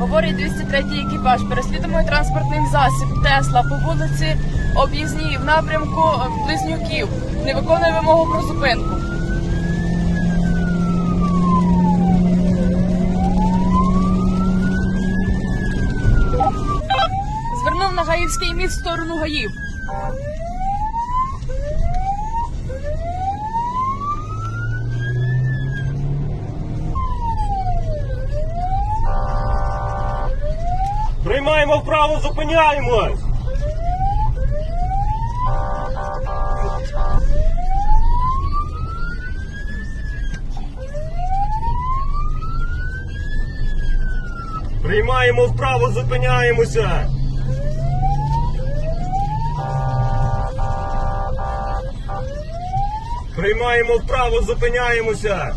Говорить 203 екіпаж. Переслідуємо транспортний засіб Тесла по вулиці Об'їзній в напрямку е, Близнюків. Не виконує вимогу про зупинку. Звернув на Гаївський міст в сторону Гаїв. Приймаємо вправо, зупиняємось! Приймаємо вправо, зупиняємося! Приймаємо вправо, зупиняємося!